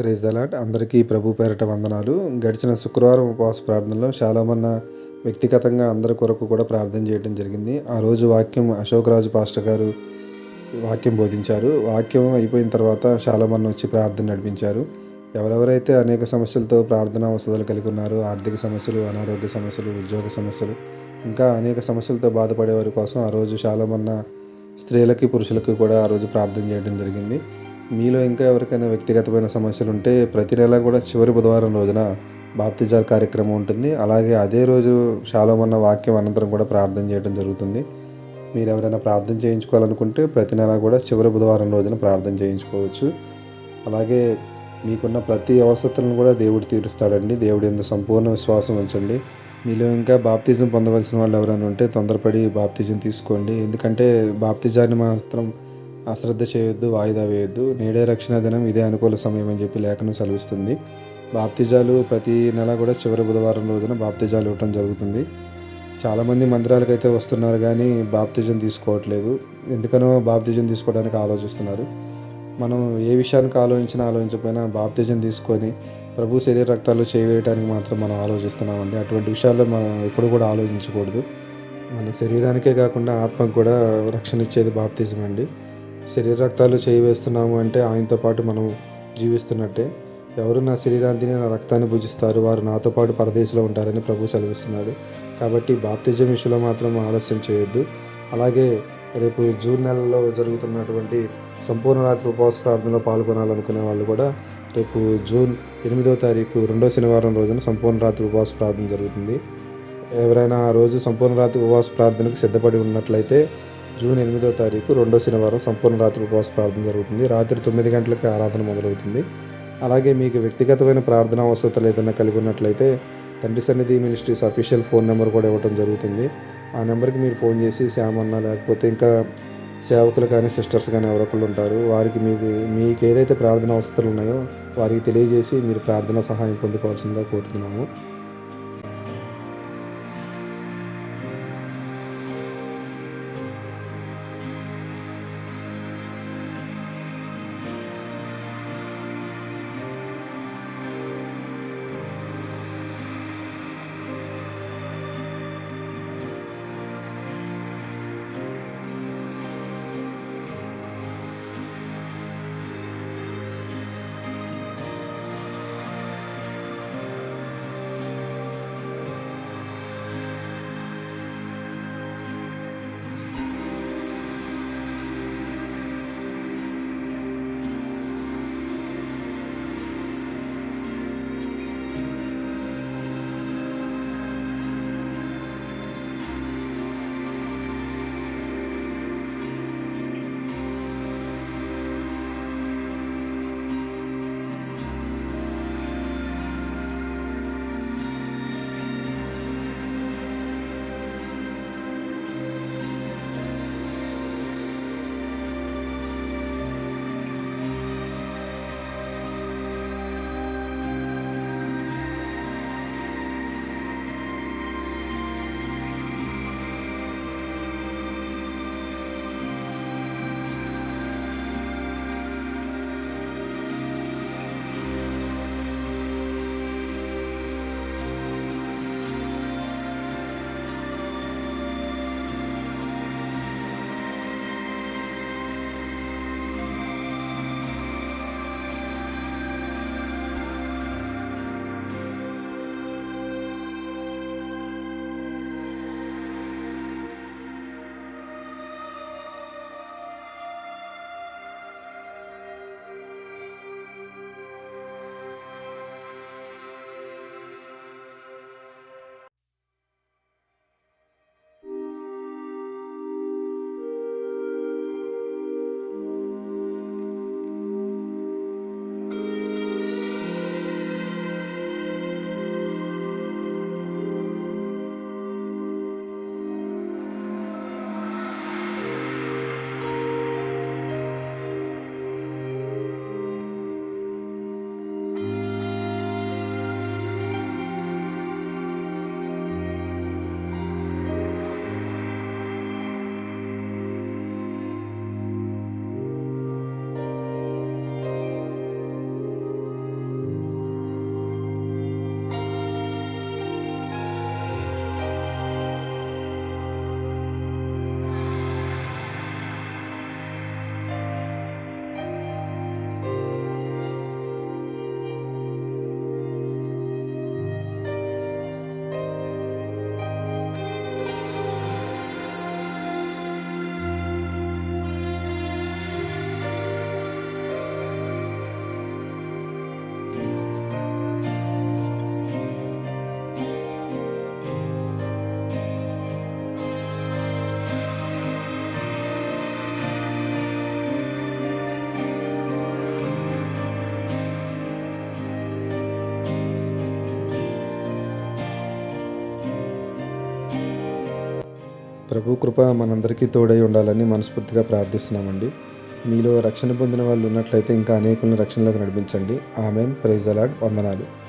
Praise దలాట్ అందరికీ ప్రభు పేరట వందనాలు. గడిచిన శుక్రవారం ఉపవాస ప్రార్థనలో చాలామన్న వ్యక్తిగతంగా అందరి కొరకు కూడా ప్రార్థన చేయడం జరిగింది. ఆ రోజు వాక్యం అశోక్ రాజు పాస్టర్ గారు వాక్యం బోధించారు. వాక్యం అయిపోయిన తర్వాత చాలామన్న వచ్చి ప్రార్థన నడిపించారు. ఎవరెవరైతే అనేక సమస్యలతో ప్రార్థన వసతులు కలిగి ఉన్నారో ఆర్థిక సమస్యలు అనారోగ్య సమస్యలు ఉద్యోగ సమస్యలు ఇంకా అనేక సమస్యలతో బాధపడేవారి కోసం ఆ రోజు చాలామన్న స్త్రీలకి పురుషులకి కూడా ఆ రోజు ప్రార్థన చేయడం జరిగింది. మీలో ఇంకా ఎవరికైనా వ్యక్తిగతమైన సమస్యలు ఉంటే ప్రతి నెల కూడా చివరి బుధవారం రోజున బాప్తిజాల్ కార్యక్రమం ఉంటుంది. అలాగే అదే రోజు శాలోమన్న వాక్యం అనంతరం కూడా ప్రార్థన చేయడం జరుగుతుంది. మీరు ఎవరైనా ప్రార్థన చేయించుకోవాలనుకుంటే ప్రతి నెల కూడా చివరి బుధవారం రోజున ప్రార్థన చేయించుకోవచ్చు. అలాగే మీకున్న ప్రతి అవసరతలను కూడా దేవుడు తీరుస్తాడండి. దేవుడి ఎంత సంపూర్ణ విశ్వాసం ఉంచండి. మీలో ఇంకా బాప్తిజం పొందవలసిన వాళ్ళు ఎవరైనా ఉంటే తొందరపడి బాప్తిజం తీసుకోండి. ఎందుకంటే బాప్తిజాన్ని మాత్రం అశ్రద్ధ చేయొద్దు వాయిదా వేయొద్దు. నేడే రక్షణ దినం ఇదే అనుకూల సమయం అని చెప్పి లేఖను సెలవిస్తుంది. బాప్తిజాలు ప్రతి నెల కూడా చివరి బుధవారం రోజున బాప్తిజాలు ఇవ్వటం జరుగుతుంది. చాలామంది మందిరాలకు అయితే వస్తున్నారు కానీ బాప్తిజం తీసుకోవట్లేదు. ఎందుకనో బాప్తిజం తీసుకోవడానికి ఆలోచిస్తున్నారు. మనం ఏ విషయానికి ఆలోచించినా ఆలోచించకపోయినా బాప్తిజం తీసుకొని ప్రభు శరీర రక్తాలు చేయవేయడానికి మాత్రం మనం ఆలోచిస్తున్నామండి. అటువంటి విషయాల్లో మనం ఎప్పుడు కూడా ఆలోచించకూడదు. మన శరీరానికే కాకుండా ఆత్మకు కూడా రక్షణ ఇచ్చేది బాప్తిజం అండి. శరీర రక్తాలు చేయి వేస్తున్నాము అంటే ఆయనతో పాటు మనం జీవిస్తున్నట్టే. ఎవరు నా శరీరాన్ని నా రక్తాన్ని భుజిస్తారు వారు నాతో పాటు పరదేశంలో ఉంటారని ప్రభు సెలవిస్తున్నాడు. కాబట్టి బాప్తిజం విషయంలో మాత్రం ఆలస్యం చేయొద్దు. అలాగే రేపు జూన్ నెలలో జరుగుతున్నటువంటి సంపూర్ణ రాత్రి ఉపవాస ప్రార్థనలో పాల్గొనాలనుకునే వాళ్ళు కూడా రేపు జూన్ ఎనిమిదవ తారీఖు రెండో శనివారం రోజున సంపూర్ణ రాత్రి ఉపవాస ప్రార్థన జరుగుతుంది. ఎవరైనా ఆ రోజు సంపూర్ణ రాత్రి ఉపవాస ప్రార్థనకు సిద్ధపడి ఉన్నట్లయితే జూన్ ఎనిమిదో తారీఖు రెండో శనివారం సంపూర్ణ రాత్రి ఉపవాస ప్రార్థన జరుగుతుంది. రాత్రి తొమ్మిది గంటలకు ఆరాధన మొదలవుతుంది. అలాగే మీకు వ్యక్తిగతమైన ప్రార్థనా అవసరతలు ఏదైనా కలిగి ఉన్నట్లయితే తండ్రి సన్నిధి మినిస్ట్రీస్ అఫీషియల్ ఫోన్ నెంబర్ కూడా ఇవ్వడం జరుగుతుంది. ఆ నెంబర్కి మీరు ఫోన్ చేసి శ్యామన్న లేకపోతే ఇంకా సేవకులు కానీ సిస్టర్స్ కానీ ఎవరొకళ్ళు ఉంటారు. వారికి మీకు మీకు ఏదైతే ప్రార్థన అవసరాలు ఉన్నాయో వారికి తెలియజేసి మీరు ప్రార్థన సహాయం పొందుకోవాల్సిందిగా కోరుతున్నాము. ప్రభు కృప మనందరికీ తోడై ఉండాలని మనస్ఫూర్తిగా ప్రార్థిస్తున్నామండి. మీలో రక్షణ పొందిన వాళ్ళు ఉన్నట్లయితే ఇంకా అనేకులను రక్షణలోకి నడిపించండి. ఆమెన్. ప్రైజ్ అలాడ్ వందనాలు.